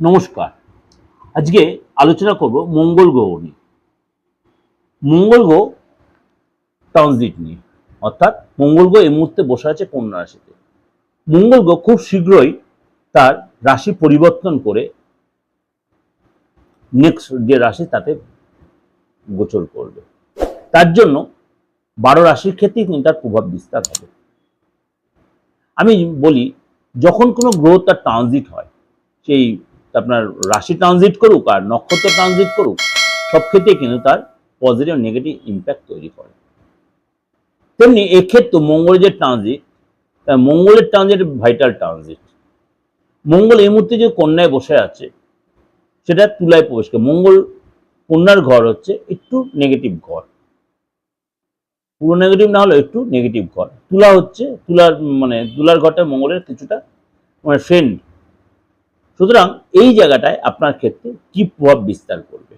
নমস্কার। আজকে আলোচনা করব মঙ্গল গ্রহ নিয়ে। মঙ্গল গ্রহ ট্রানজিট নিয়ে, অর্থাৎ মঙ্গল গ্রহ এই মুহূর্তে বসে আছে কন্যা রাশিতে। মঙ্গল গ্রহ খুব শীঘ্রই তার রাশি পরিবর্তন করে নেক্সট যে রাশি তাতে গোচর করবে। তার জন্য বারো রাশির ক্ষেত্রেই কিন্তু তার প্রভাব বিস্তার হবে। আমি বলি, যখন কোনো গ্রহ তার ট্রানজিট হয়, সেই আপনার রাশি ট্রানজিট করুক আর নক্ষত্র ট্রানজিট করুক, সব ক্ষেত্রেই কিন্তু তার পজিটিভ নেগেটিভ ইম্প্যাক্ট তৈরি করে। তেমনি এক্ষেত্রে মঙ্গলের যে ট্রানজিট মঙ্গলের ট্রানজিট ভাইটাল ট্রানজিট মঙ্গল এই মুহূর্তে যে কন্যায় বসে আছে, সেটা তুলায় প্রবেশ করে। মঙ্গল কন্যার ঘর হচ্ছে একটু নেগেটিভ ঘর। পুরো নেগেটিভ না হলেও একটু নেগেটিভ ঘর। তুলা হচ্ছে, তুলার মানে তুলার ঘরটা মঙ্গলের কিছুটা মানে ফ্রেন্ড সুতরাং এই জায়গাটায় আপনার ক্ষেত্রে কি প্রভাব বিস্তার করবে?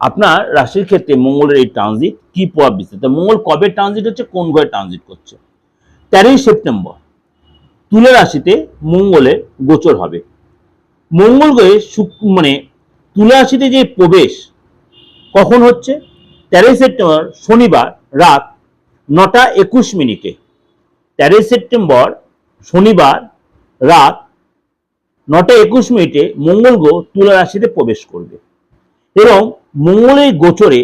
আপনার রাশির ক্ষেত্রে মঙ্গলের এই ট্রানজিট কি প্রভাব বিস্তার? মঙ্গল কবে ট্রানজিট হচ্ছে? কোন ঘরে ট্রানজিট করছে? তেরোই সেপ্টেম্বর, তুলা রাশিতে মঙ্গলের গোচর হবে। মঙ্গল গ্রহে মানে তুলা রাশিতে যে প্রবেশ কখন হচ্ছে? তেরোই সেপ্টেম্বর শনিবার রাত নটা একুশ মিনিটে। তেরোই সেপ্টেম্বর শনিবার রাত নটা একুশ মিনিটে মঙ্গল গ্রহ তুলা রাশিতে প্রবেশ করবে। এবং মঙ্গলের গোচরে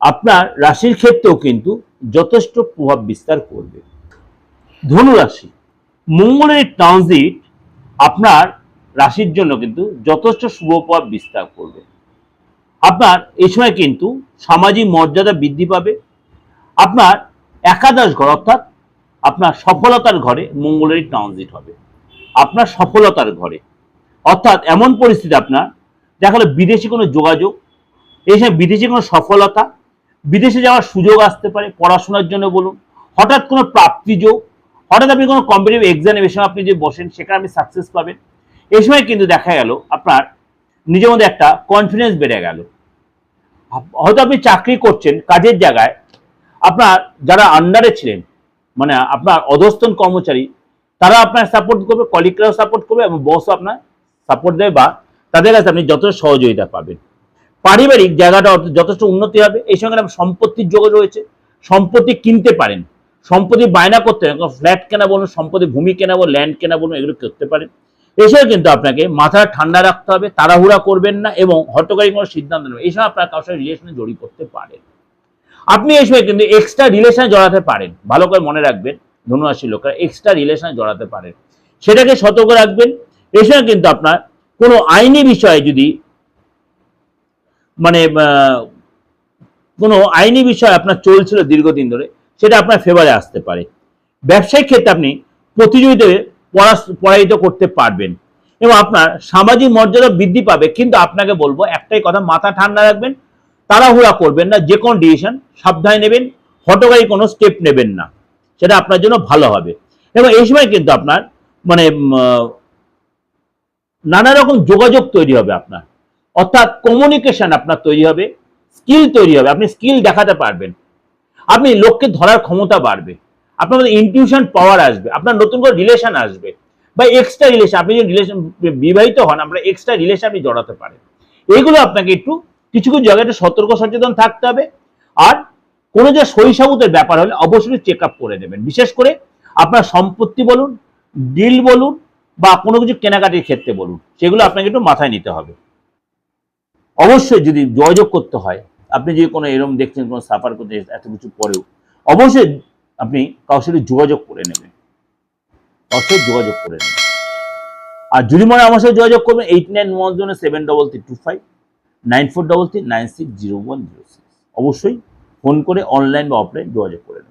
আপনার রাশির ক্ষেত্রেও কিন্তু যথেষ্ট প্রভাব বিস্তার করবে। ধনু রাশি মঙ্গলের ট্রানজিট আপনার রাশির জন্য কিন্তু যথেষ্ট শুভ প্রভাব বিস্তার করবে। আপনার এই সময় কিন্তু সামাজিক মর্যাদা বৃদ্ধি পাবে। আপনার একাদশ ঘর অর্থাৎ আপনার সফলতার ঘরে মঙ্গলের ট্রানজিট হবে। আপনার সফলতার ঘরে অর্থাৎ এমন পরিস্থিতি আপনার দেখা গেলো বিদেশি কোনো যোগাযোগ, এই সময় বিদেশি কোনো সফলতা, বিদেশে যাওয়ার সুযোগ আসতে পারে পড়াশোনার জন্য বলুন, হঠাৎ কোনো প্রাপ্তি যোগ, হঠাৎ আপনি কোনো কম্পিটিভ এক্সামিনেশন আপনি যে বসেন, সেখানে আপনি সাকসেস পাবেন। এই সময় কিন্তু দেখা গেল আপনার নিজের মধ্যে একটা কনফিডেন্স বেড়ে গেল। হয়তো আপনি চাকরি করছেন কাজের জায়গায়, আপনার যারা আন্ডারে ছিলেন মানে আপনার অধস্তন কর্মচারী তারা আপনার সাপোর্ট করবে কলিগরাও সাপোর্ট করবে এবং বসও আপনার সাপোর্ট দেবে বা তাদের কাছে আপনি যথেষ্ট সহযোগিতা পাবেন। পারিবারিক জায়গাটা যথেষ্ট উন্নতি হবে, এই সঙ্গে সম্পত্তির যোগ রয়েছে। সম্পত্তি কিনতে পারেন, সম্পত্তি বায়না করতে পারেন ফ্ল্যাট কেনা বলুন, সম্পত্তি ভূমি কেনা বলুন ল্যান্ড কেনা বলুন, এগুলো করতে পারেন। এসব কিন্তু আপনাকে মাথা ঠান্ডা রাখতে হবে, তাড়াহুড়া করবেন না এবং হটকারী কোনো সিদ্ধান্ত নেবেন এই সময় আপনার কারোর সাথে রিলেশনে জড়িয়ে করতে পারেন। আপনি এই সময় কিন্তু এক্সট্রা রিলেশনে জড়াতে পারেন। ভালো করে মনে রাখবেন, ধনুরাশির লোকেরা এক্সট্রা রিলেশনে জড়াতে পারেন। সেটাকে সতর্ক রাখবেন সময় কিন্তু আপনার কোনো আইনি বিষয়ে যদি মানে কোনো আইনি বিষয় আপনার চলছিল দীর্ঘদিন ধরে, সেটা আপনার ফেভারে আসতে পারে। ব্যবসায়িক ক্ষেত্রে আপনি প্রতিযোগিতায় পড়া- পরাজিত করতে পারবেন। এবং আপনার সামাজিক মর্যাদা বৃদ্ধি পাবে, কিন্তু আপনাকে বলব একটাই কথা, মাথা ঠান্ডা রাখবেন, তাড়াহুড়া করবেন না, যে কোনো ডিসিশন সাবধানে নেবেন, হটকারী কোনো স্টেপ নেবেন না। সেটা আপনার জন্য ভালো হবে। এবং এই সময় কিন্তু আপনার মানে নানা রকম যোগাযোগ তৈরি হবে আপনার। অর্থাৎ কমিউনিকেশন আপনার তৈরি হবে স্কিল তৈরি হবে, আপনি স্কিল দেখাতে পারবেন। আপনি লোককে ধরার ক্ষমতা বাড়বে, আপনার মধ্যে ইনটিউশন পাওয়ার আসবে, আপনার নতুন করে রিলেশন আসবে, বা এক্সট্রা রিলেশন আপনি যদি রিলেশন বিবাহিত হন, আপনার এক্সট্রা রিলেশন আপনি জড়াতে পারেন। এইগুলো আপনাকে একটু কিছু কিছু জায়গায় সতর্ক সচেতন থাকতে হবে, আর কোনো যে শৈশবতের ব্যাপার হলে অবশ্যই চেক আপ করে নেবেন। বিশেষ করে আপনার সম্পত্তি বলুন ডিল বলুন বা কোনো কিছু কেনাকাটির ক্ষেত্রে বলুন, সেগুলো আপনাকে একটু মাথায় নিতে হবে। অবশ্যই যদি যোগাযোগ করতে হয়, আপনি যদি কোনো এরকম দেখছেন, কোনো সাফার করতে এত কিছু পরেও অবশ্যই আপনি কারোর সাথে যোগাযোগ করে নেবেন। কারোর সাথে যোগাযোগ করে নেবেন। আর যদি মনে আমার সাথে যোগাযোগ করবেন এইট নাইন ওয়ান জন্য seven double three two five nine four double three nine six zero one zero six অবশ্যই ফোন করে অনলাইন বা অফলাইন যোগাযোগ করে নেবেন।